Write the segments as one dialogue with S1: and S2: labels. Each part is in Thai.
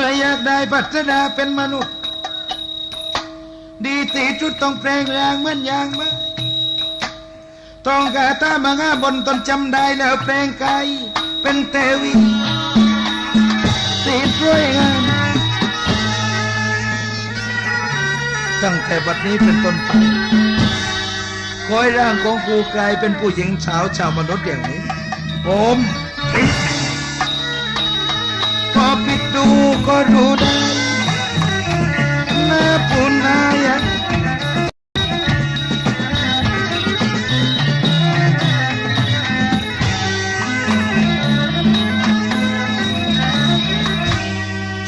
S1: มื่ออยากได้พัฒนาเป็นมนุษย์ ดีตีชุดต้องแปลงแรงเหมือนอย่างมาต้องกาตามาง่าบนตนจำได้แล้วแปลงกายเป็นเทวีตีสวยงามตั้งแต่บัดนี้เป็นต้นไปขอให้ร่างของกูกลายเป็นผู้หญิงสาวชาวมนุษย์อย่างนี้ผมปิด ดูก็รู้ได้น้าปูนนายะ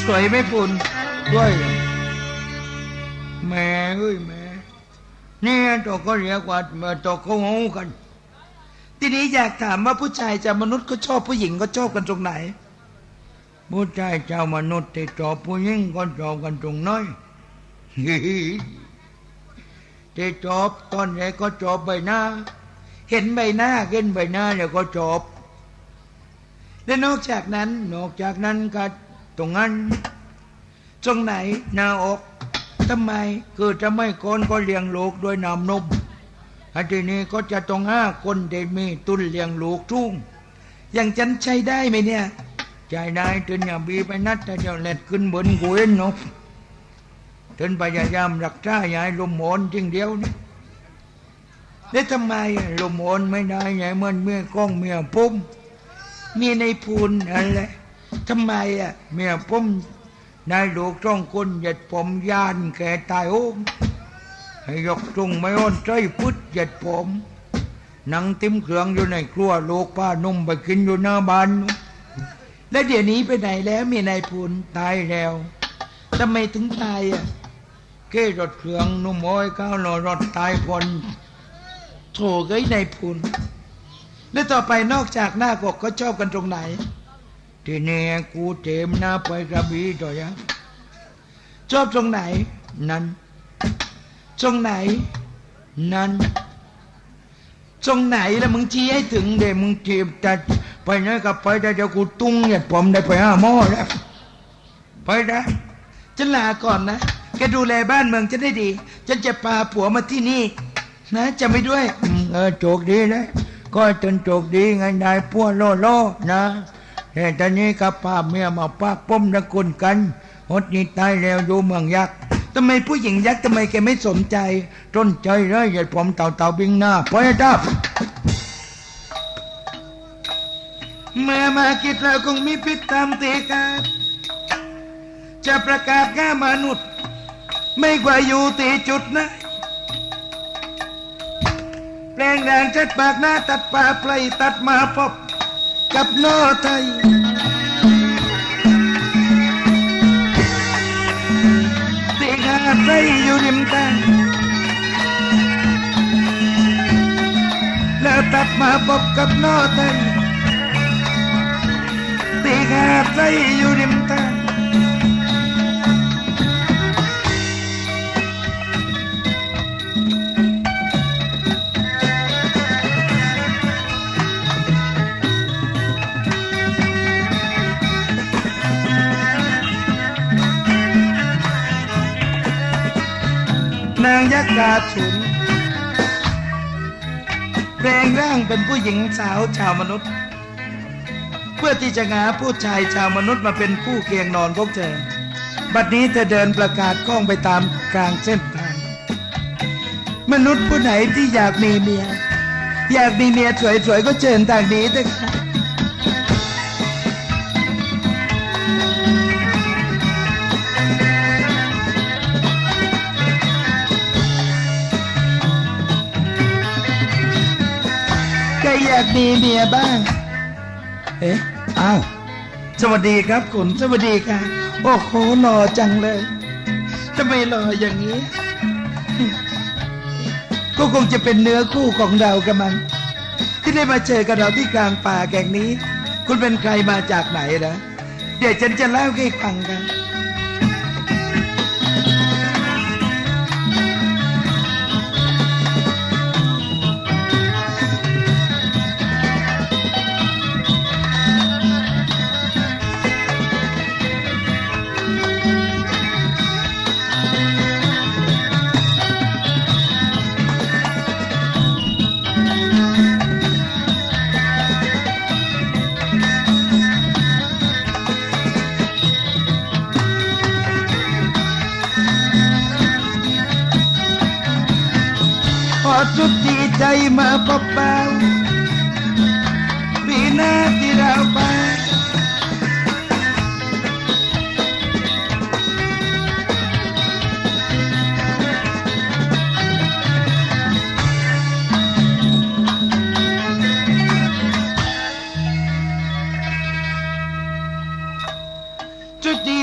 S1: สวยไหมปุนด้วยแม่เอ้ยแม่เนี่ยตัวก็เรียกว่ามื่อตัวเขาหูกัน ทีนี้อยากถามว่าผู้ชายจะมนุษย์ก็ชอบผู้หญิงก็ชอบกันตรงไหน ผู้ชายเจ้ามนุษย์ที่ชอบผู้หญิงก็ชอบกันตรงน้อยที่ชอบตอนแรกก็ชอบใบหน้า เห็นใบหน้าเห็นใบหน้าแล้วก็ชอบและนอกจากนั้น นอกจากนั้นก็ตรงนั้นตรงไหนหน้าอกทำไมคือจะไม่คนก็เลี้ยงลูกด้วยน้ำนมอันทีนี้ก็จะต้องห้าคนเดมีตุนเลี้ยงลูกทุ่งอย่างฉันใช้ได้ไหมเนี่ย ใช้ได้จนอย่าบีไปนัดแต่เดี๋ยวเล็ดขึ้นบนกุยนนกจนพยายามรักษายายลมหมอนจริงเดียวนี่แล้วทำไมลมหมอนไม่ได้ไงเหมันเมียกล้องเมียปุ้มมีในพูนอะไรทำไมอะเมียปุ้มนายลูกต้องคนหยียดผมยานแก่ตายโอ้มให้ยกตรงไม่อ้อนใจพุดเหยียดผมหนังติ้มเครื่องอยู่ในครัวลูกป้านุ่มไปกินอยู่หน้าบ้านนู้น แล้วเดี๋ยวนี้ไปไหนแล้วมีนายพูนตายแล้วทำไมถึงตายอะเก้รถเครื่องนุ่มโอ้อยก้าวหนอรถตายพนโถเอ้ยนายพูนแล้วต่อไปนอกจากหน้ากกก็ชอบกันตรงไหน ทีนี้กูเต็มหน้าไปกระบี่ต่อยชอบตรงไหน นั้นตรงไหน นั้นตรงไหนแล้วมึงชี้ให้ถึงเดี๋ยวมึงเจีบจัด ไปไหนกับไปได้เดี๋ยวกูตุ้งเนี่ยผมได้ไปห้าหม้อแล้วไปนะฉันลาก่อนนะแกดูแลบ้านเมืองจะได้ดีฉันจะพาผัวมาที่นี่ นะจะไม่ด้วยอเออโชคดีนะก็จนโชคดีไงนายพัวโลโลนะแต่ตอนนี้กับป้าเมียมาปากป้มนะคนกันหดนี้ตายแล้วอยู่เมืองยักษ์ทำไมผู้หญิงยักษ์ทำไมแกไม่สนใจต้นใจเลยอย่าผมเต่าเต่าบิงหน้าไปดับ เมื่อมาคิดเราคงมีพิษตามตีกาจะประกาศแก่มนุษย์ ไม่กว่าอยู่ตีจุดนะแปลงแรงจัดปากหน้าตัดป่าไพลตัดมาพบกับนอไทยตีกาไทยอยู่ริมทางแล้วตัดมาพบกับนอไทย ตีกาไทยอยู่ริมทางนางยักษ์กาฉุนแปลงร่างเป็นผู้หญิงสาวชาวมนุษย์ เพื่อที่จะหาผู้ชายชาวมนุษย์มาเป็นคู่เคียงนอนพวกเธอ บัดนี้เธอเดินประกาศกล้องไปตามกลางเส้นทาง มนุษย์ผู้ไหนที่อยากมีเมีย อยากมีเมียสวยๆก็เชิญทางนี้เถอะค่ะใครอยากมีเมียบ้าง เอ๊ะ อ้าวสวัสดีครับคุณสวัสดีค่ะ โอ้โหหล่อจังเลยทำไมหล่ออย่างนี้ ก็คงจะเป็นเนื้อคู่ของเรากันมัน ที่ได้มาเจอกับเราที่กลางป่าแก่งนี้ คุณเป็นใครมาจากไหนนะเดี๋ยวฉันจะเล่าให้ฟังกัน มาพบเบาปีหน้าที่เราไปจุดดี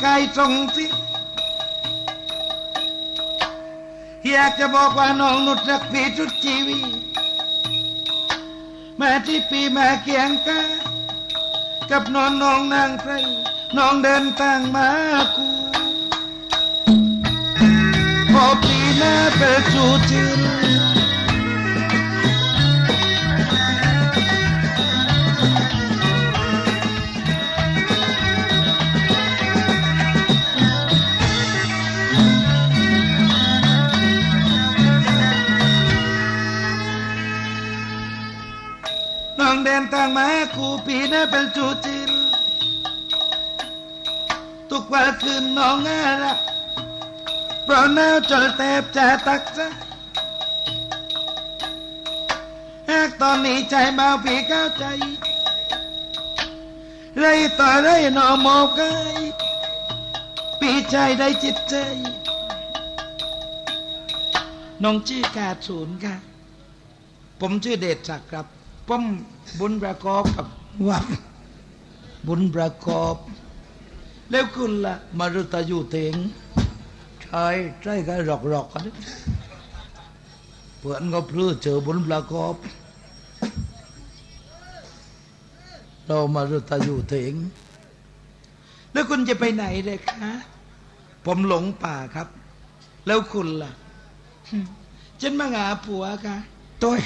S1: ใจมาปอบเบาที่เราไปแม่การดาก็มาไกลไกลตรงสิอยากจะบอกว่าน้องนุชรักพี่ทุกชีวิตมาที่ปีแมาเคียงกากับน้องน้องนางไพรน้องเดินทางมาคูพอปีหน้าเปิดจูจินน้องเดินทางมาคูปีหน้าเป็นจูจิ นต่างแม่คูปีน่เป็นจูจินทุกวันคืนน้องอารักเพราะหนาวจนแทบจะตักซะหากตอนนี้ใจเบาพี่เข้าใจเลยต่อได้นอมอบกายพี่ใจได้จิตใจ น้องชื่อกาศูนย์ค่ะ ผมชื่อเดชศักดิ์ครับ ผมบุญประกอบกับว่าบุญประกอบ แล้วคุณล่ะมารุตาอยู่เถงใช่ใช่ก็หลอกหลอกๆกันเพื่อนก็พลื้อเจอบุญประกอบ เรามารุตาอยู่เถงแล้วคุณจะไปไหนเลยคะผมหลงป่าครับ แล้วคุณล่ะฉันมาหาผัวค่ะต้อย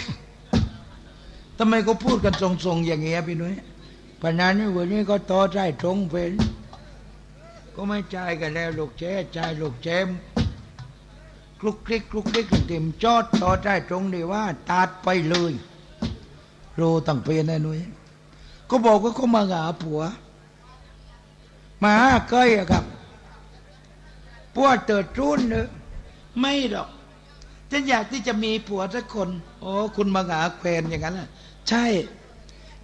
S1: ทำไมก็พูดกันทรงๆอย่างเงี้ยพี่นุ้ยปนานนี้วันนี้ก็ต่อใจตรงเป็น ก็ไม่ใจายกันแล้วลูกเจ๊ใจายลูกเจมคลุกคลิกคลุกคลิกเต็มจอดต่อใจตรงดีว่าตัดไปเลยโรตั้งเป็นนะนุ้ยก็บอกว่าเขามาหาผัว มาหาเคยอะครับพวกเติดรุ่นเนอะไม่หรอกฉันอยากที่จะมีผัวสักคน โอ้คุณมาหาแควนอย่างนั้นน่ะ ใช่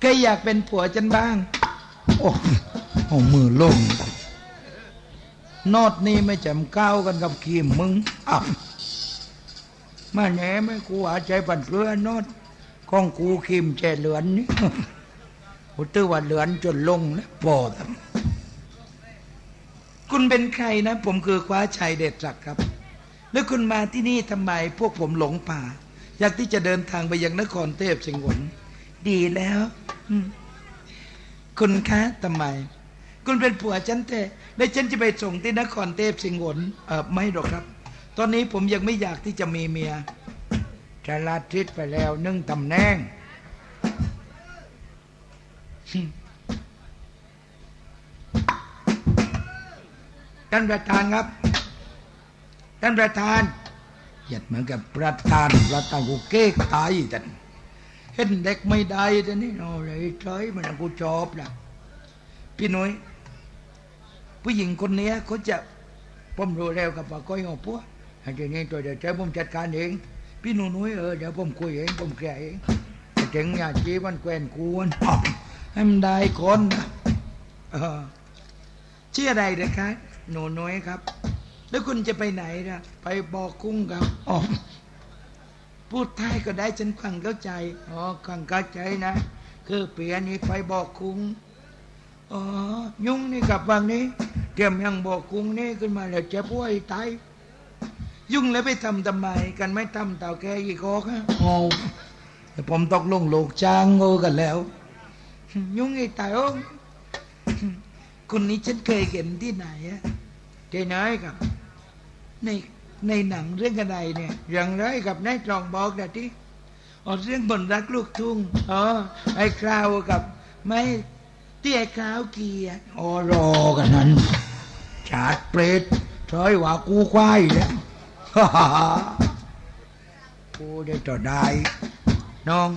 S1: เคยอยากเป็นผัวฉันบ้าง โอ้โอ้มือลงนอดนี่ไม่จำก้าวกันกับขีมมึงอ้าวมาแหน่ไม่กูอาใจปันเพื่อนอดของกูขีมแจเหลือนนี่กูตื้อว่าเหลือนจนลงนะปอดคุณเป็นใครนะ ผมคือคว้าชัยเด็ดจักดิ์ครับ แล้วคุณมาที่นี่ทำไมพวกผมหลงป่า อยากที่จะเดินทางไปยังนครเทพสิงหน ดีแล้วอืมคุณคะทำไม คุณเป็นผัวฉันแต่แล้วฉันจะไปส่งที่นครเทพสิงหนเออไม่หรอกครับ ตอนนี้ผมยังไม่อยากที่จะมีเมียจะลาทิศไปแล้วนึ่งตำแหน่งอืมท่านประธานครับ ท่านประธานเหยียดเหมือนกับประธานประธานกูเก๊กตายแต่ เห็นเด็กไม่ได้แต่นี่โอ้ยเฉยมันกูชอบนะพี่นุ้ยผู้หญิงคนเนี้ยเขาจะผมรู้แล้วกับว่าก้อยของพวกอันนี้ตัวเดี๋ยวใจผมจัดการเอง พี่หนูนุ้ยเออเดี๋ยวผมคุยเองผมแก้เองเจ๋งอย่าจีมันแกวนกูมันให้มันได้คนนะเออชื่ออะไรนะคะหนูน้อยครับ แล้วคุณจะไปไหนนะไปบอกกุ้งครับอ๋อ พูดไทยก็ได้ฉันฟังเข้าใจ อ๋อฟังเข้าใจนะ คือเปลี่ยนนี้ไปบอกกุ้ง อ๋อ ยุ่งนี่กับวังนี้ เตรียมยังบอกกุ้งนี่ขึ้นมาแล้วจะป่วยตาย ยุ่งแล้วไปทำทำไม กันไม่ทำเต่าแกอีกคอกฮะอ๋อแต่ผมตกลงโลกจ้างโง่กันแล้ว ยุ่งไอ้ตายโอ้คุณนี้ฉันเคยเห็นที่ไหนอะที่ไหนครับใน ในหนังเรื่องอะไรเนี่ย อย่างไรกับนายตรองบอกแต่ที่อ๋อเรื่องบนรักลูกทุ่งอ๋อไอ้คราวกับไม่ที่ไอ้คราวเกียร์อ๋อรอกันนั้นชาดเปรตถอยว่ากูควายแล้วกูได้ต่อได้น้อง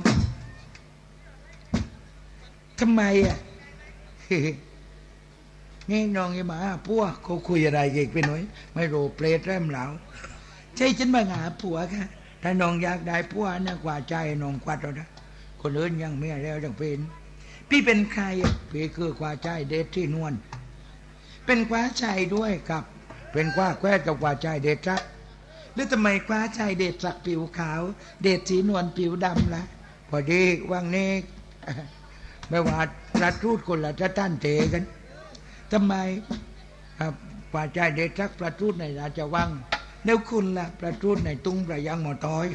S1: ทำไมอะ นี่น้องไอ้หมาพัวเขาคุยอะไรเก่งไปหน่อยไม่รู้เปรตแรมเหลาใช่ฉันมาหาผัวค่ะถ้าน้องอยากได้ผัวนะกว่าใจน้องกวัดเรานะคนอื่นยังไม่แล้วจังเป็นพี่เป็นใครพี่คือกว่าใจเด็ดที่นวลเป็นคว้าชัยด้วยครับ เป็นคว้าแควกับคว้าชัยเด็ดรักแล้วทำไมคว้าชัยเด็ดสักผิวขาว เด็ดสีนวลผิวดำละพอดีว่างนี้ไม่ว่าประทูดคนละจะต้านเตกัน ทำไมครับคว้าชัยเด็ดรักประทูดในราชวังแล้วคุณล่ะประทูดในตุ้งประยังหมอต้อย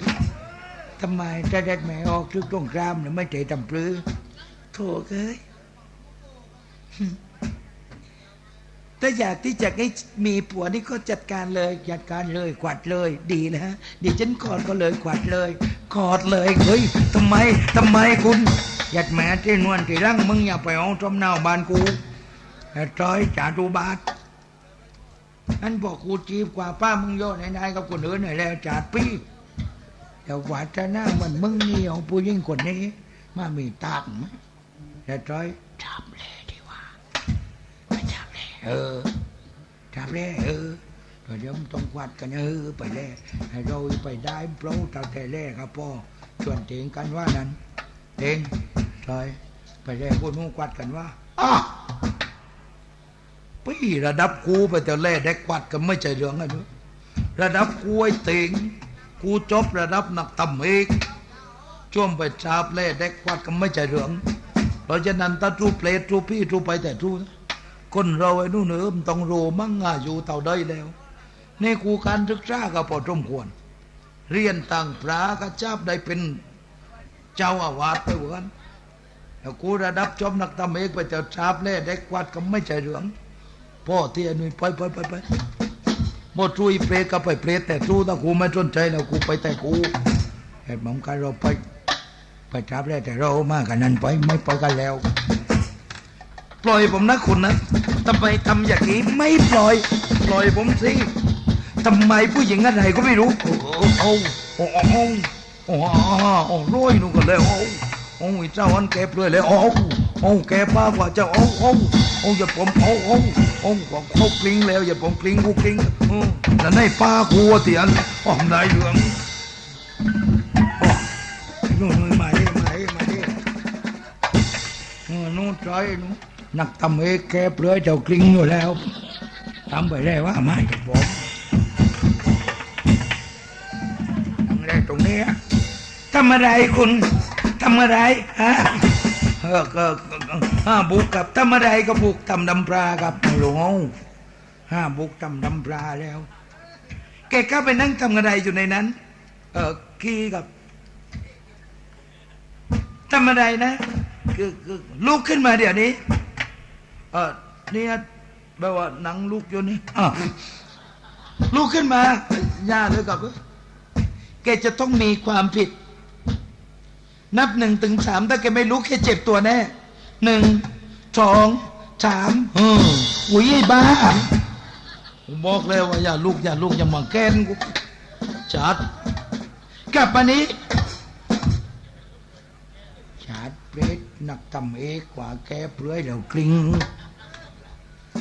S1: ทำไมจะเด็ดแม่ออกทึกตรงกรามหรือไม่เตะตำปลือโถเอ้ยถ้าอยากที่จะให้มีผัวนี่ก็จัดการเลย จัดการเลยกวาดเลย ดีนะฮะดิฉันกอดก็เลยกวาดเลยกอดเลยเฮ้ยทำไมทำไมคุณหยัดแม่ที่นวลที่รังมึงอย่าไปเอาจอมเนาบ้านกู ไอ้จอยจ่าตูบาทนั่นบอกกูจีบกว่าป้ามึงโยนไหนๆกับคนอื่นหน่อยแล้วจ่าปี้แต่กว่าจะหน้าเหมันมึงนี่เอาผู้หญิงคนนี้ มามีตังค์ไหมไอ้จอยจับเลยดีกว่าไปจับเลยเออจับเลยเออเดี๋ยวมันต้องกวาดกันเออไปเลยให้เราไปได้โปรตั้งแต่แรกครับพ่อชวนเถียงกันว่านั้นเองใช่ไปเลยพูดนู่นกวาดกันว่าอ้า พี่ระดับกูไปแต่แรกได้กวาดกันไม่ใช่เรื่องอะไรด้วยระดับกูไอ้เติงกูจบระดับนักตำเอกช่วงไปจับแรกได้กวาดกันไม่ใช่เรื่องเพราะฉะนั้นถ้าทูเปลตทูพี่ทูไปแต่ทูคนเราไอ้นู่นเอิมต้องโรมั่งงาอยู่เต่าได้แล้ว นี่ครูการศึกษาก็พอสมควร เรียนต่างพระก็จับได้เป็นเจ้าอาวาสไปเหมือนแล้วกูระดับจอมนักตำเอกไปเจ้าชาบเล่ได้กวาดก็ไม่ใช่เรื่อง พ่อที่อนุยไปไปไปไปหมดทุยเปรตก็ไปเปรตแต่ทูถ้ากูไม่สนใจแล้วกูไปแต่กูเหตุมันการเราไปไปจับแล้วแต่เรามากกันนั้นไปไม่ไปกันแล้ว ปล่อยผมนะคุณนะทำไมทำอย่างนี้ไม่ปล่อย ปล่อยผมสิทำไมผู้หญิงอะไรก็ไม่รู้โอ้โอ้โอ้โอ้โอ้โอ้โอ้ร้อยนู่นก็เลยโอ้โอ้ยเจ้าอันแกเปลือยเลยโอ้ อ้แกป้ากว่าเจ้าอ้โอ้อ้อย่าผมอ้โอ้โอ้บอกเขากลิ้งแล้วอย่าผมกลิ้งกูกลิ้งอืมแล้ป้ากูเตียนอ๋อได้เหลืองนู่นมาดิมาดิมาดิเออนู่นใจนู่นนักทำเอกแกเปลือยเจ้ากลิ้งอยู่แล้วทำไปได้ว่าไม่ผมทำอะไรตรงนี้ทำอะไรคุณทำอะไรฮะ ก็ห้าบุกกับทำอะไรก็บุกทำดำปลากับหลวงห้าบุกทำดำปลาแล้ว แกก็ไปนั่งทำอะไรอยู่ในนั้น เออขี้กับทำอะไรนะคือลุกขึ้นมาเดี๋ยวนี้ เออเนี่ยแปลว่าหนังลุกอยู่นี่ลุกขึ้นมาย่าเลยกับแกจะต้องมีความผิด นับหนึ่งถึงสามถ้าแกไม่ลุกแค่เจ็บตัวแน่หนึ่งสองสามเอออุ้ยไอ้บ้าผมบอกแล้วว่าอย่าลุกอย่าลุกอย่ามาแกล้งกูจัดกลับมานี้ชาดเปรตนักตำเอกกว่าแกเปลือยแล้วกลิ้ง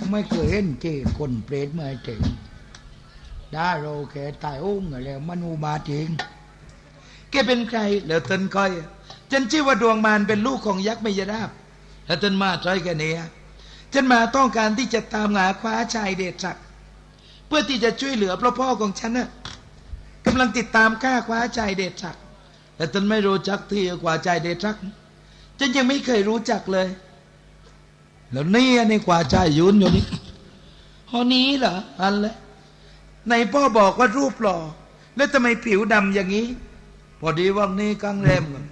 S1: ไม่เคยเห็นเจคนเปรตเมื่อเจ๋งดาโรแกตายโอ้งแล้วมันอุบาทเองแก เป็นใคร แล้วตนคอยฉันชื่อว่าดวงมารเป็นลูกของยักษ์มยราบแล้วตนมาใช่แกเนี่ยฉันมาต้องการที่จะตามหาคว้าชายเดชศักดิ์เพื่อที่จะช่วยเหลือพระพ่อของฉันน่ะกำลังติดตามฆ่าคว้าชายเดชศักดิ์แต่ตนไม่รู้จักที่กว่าใจเดชักฉันยังไม่เคยรู้จักเลย แล้วนี่อันกว่าใจยืนอยู่นี่ฮอนี้เหรออันเลยในพ่อบอกว่ารูปหล่อแล้วทำไมผิวดำอย่างนี้ อดีวันนี้กลางแรมกัน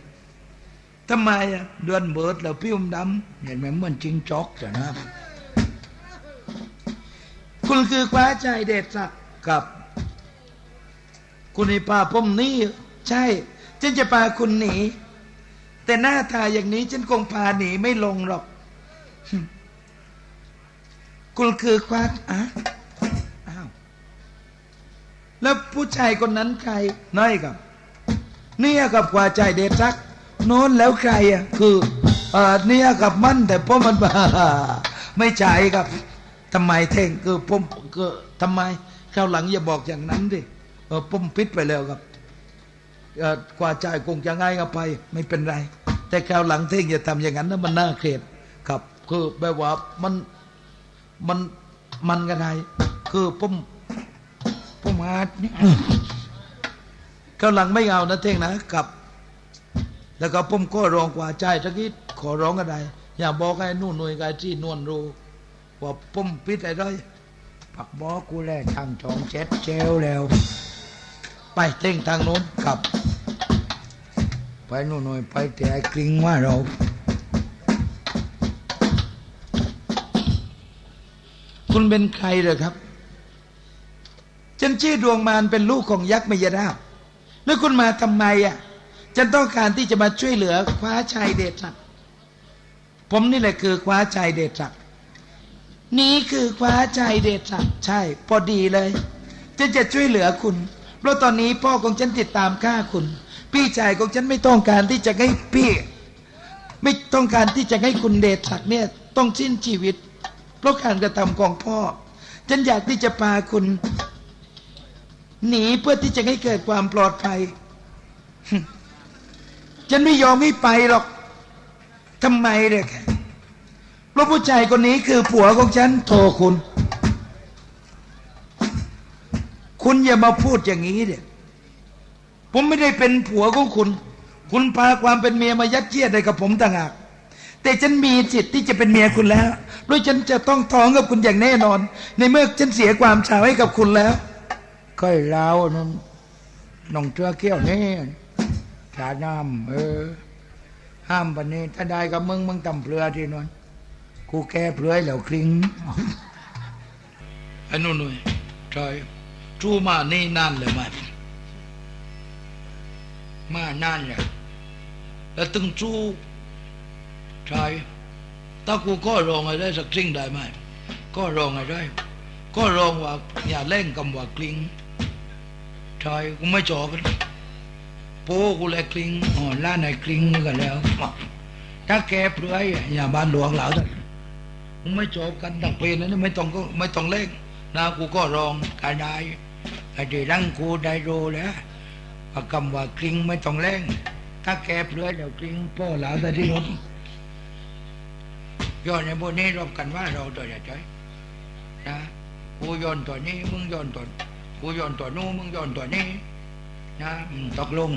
S1: ทำไมอะเดือนเบิดแล้วผิวดำเห็นไหมเหมือนจิงจอกจ้ะนะคุณคือคว้าใจเดชศักกับ คุณในป่าผมนี่ใช่ฉันจะพาคุณหนี แต่หน้าตาอย่างนี้ฉันคงพาหนีไม่ลงหรอก คุณคือควาดอะอ้าวแล้วผู้ชายคนนั้นใครน้อยกับ เนี่ยกับกว่าใจเดชักโน้นแล้วใครอะคือเออเนี่ยกับมันแต่พ่อมันบ้าไม่ใช่กับทำไมเท่งคือผมคือทำไมคราวหลังอย่าบอกอย่างนั้นดิเออผมปิดไปแล้วครับกว่าใจคงจะง่ายก็ไป ไม่เป็นไร แต่คราวหลังเท่งอย่าทำอย่างนั้นนะมันน่าเกลียดครับ คือแบบว่ามันมันมันกันไงคือผมผมาเนี่ย คราหลังไม่เอานะเท่งนะครับ แล้วก็ผมก็ร้องกว่าใจตะกี้ขอร้องกันไดอย่าบอกให้นู่นหน่วยกายที่นวลรู้ว่าผมปิดอะไรได้ปักบอกกูแลทางทองเจ็ดเจลแล้ว ไปเต้งทางโน้นกลับ ไปนู่นหน่ยไปแต่ไอ้กริงว่าเราคุณเป็นใครเหรอครับ ฉันชื่อดวงมารเป็นลูกของยักษ์มยราบ แล้วคุณมาทำไมอะฉันต้องการที่จะมาช่วยเหลือคว้าชายเดชศักดิ์ผมนี่แหละคือคว้าชายเดชศักดิ์นี่คือคว้าชายเดชศักดิ์ใช่ พอดีเลยฉันจะช่วยเหลือคุณ เพราะตอนนี้พ่อของฉันติดตามฆ่าคุณ พี่ชายของฉันไม่ต้องการที่จะให้พี่ ไม่ต้องการที่จะให้คุณเดชศักดิ์เนี่ยต้องสิ้นชีวิต เพราะการกระทำของพ่อ ฉันอยากที่จะพาคุณ หนีเพื่อที่จะให้เกิดความปลอดภัย ฉันไม่ยอมให้ไปหรอกทำไมเนี่ยเพราะผู้ชายคนนี้คือผัวของฉันโทรคุณ คุณอย่ามาพูดอย่างนี้เด็กผมไม่ได้เป็นผัวของคุณ คุณพาความเป็นเมียมายัดเยียดให้กับผมต่างหากแต่ฉันมีจิตที่จะเป็นเมียคุณแล้วโดยฉันจะต้องท้องกับคุณอย่างแน่นอน ในเมื่อฉันเสียความชาวให้กับคุณแล้ว ค่อยเล่านั่นน้องเจ้าเกี้ยวนี่ชาน้ำเออ ห้ามปันนี้ ถ้าได้กับมึงมึงตำเปลือที่นวนกูแก้เปลือยแล้วคลิงไอ้นู่นนู่นใช่จูมานี่นานเลยมั้ยมานานเลยแล้วตึงจูใช่ถ้ากูก็รองอะไรสักสิ่งได้ไหมก็รองอะไรก็รองว่าอย่าเล่นกำว่ากลิง ใช่กูไม่จอกันโป้กูเลยกลิ้งอ๋อล้านไหนกลิ้งกันแล้ว ถ้าแกเปลือยอย่าบ้านหลวงเหล่าแต่มึงไม่จบกันดักเพลนนั้นไม่ต้องก็ไม่ต้องเล่งนะกูก็รองกายได้ไอ้ที่รังกูได้โรแล้วปากคำว่ากลิ้งไม่ต้องเล่งถ้าแกเปลือยเดี๋ยวกลิ้งโป้เหล่าแต่ที่นู้นย้อนในบนนี้รบกันว่าเราตัวใหญ่ใจนะกูย้อนตัวนี้มึงย้อนตัว กูย้อนตัวนู้นมึงย้อนตัวนี้นะอืมตกลง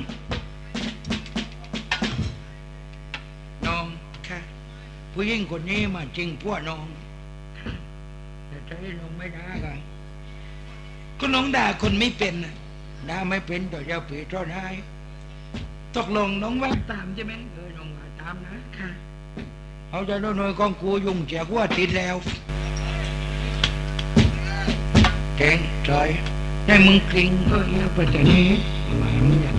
S1: น้องค่ะผู้หญิงคนนี้มาจริงพวกน้องแต่ใจน้องไม่ด่ากันก็น้องด่าคนไม่เป็นน่ะด่าไม่เป็นต่อเจ้าผีท่อนให้ตกลงน้องว่าตามใช่ไหมเออน้องว่าตามนะค่ะเอาใจน้อยๆของกูยุ่งเจียกว่าติดแล้วเก่ง ให้มึงกริงเออเนี่ยไปแต่นี้มามึงอยาก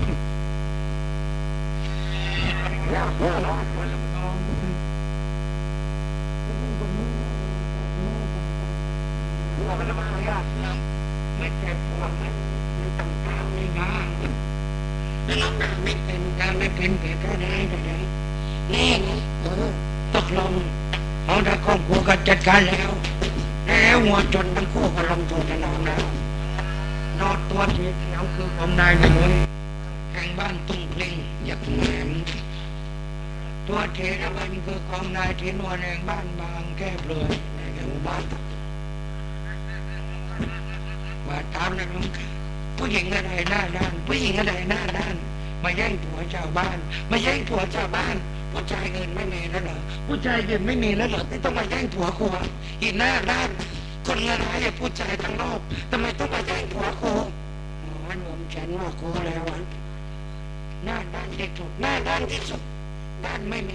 S1: ไม่เจ็บปวดไม่ไม่ต้องตามไม่มาแล้วน้องด่าไม่เป็นด่าไม่เป็นแต่ก็ได้ก็ได้แน่นะเออตกลงเอาได้ครอบครัวก็จัดการแล้ว แล้วหัวจนทั้งคู่ก็ลงโทษกันแล้ว นอดตัวสีเขียวคือของนายเลยแห่งบ้านตุ้งเพลงอยากแหนมตัวเทระวันคือของนายที่นวลแห่งบ้านบางแก้เลยในหมู่บ้านว่าตามนั้นมึงผู้หญิงอะไรหน้าด้าน ผู้หญิงอะไรหน้าด้านมาแย่งผัวชาวบ้านมาแย่งผัวชาวบ้านผู้ชายเงินไม่มีแล้วเหรอผู้ชายเงินไม่มีแล้วเหรอที่ต้องมาแย่งผัวกูอะอีหน้าด้านคนเงินร้ายผู้ชายทั้งโลกทำไมต้องมาแย่งผัวกู อ๋อหนุ่มฉันว่ากูแล้วอะหน้าด้านที่สุดหน้าด้านที่สุดด้านไม่มี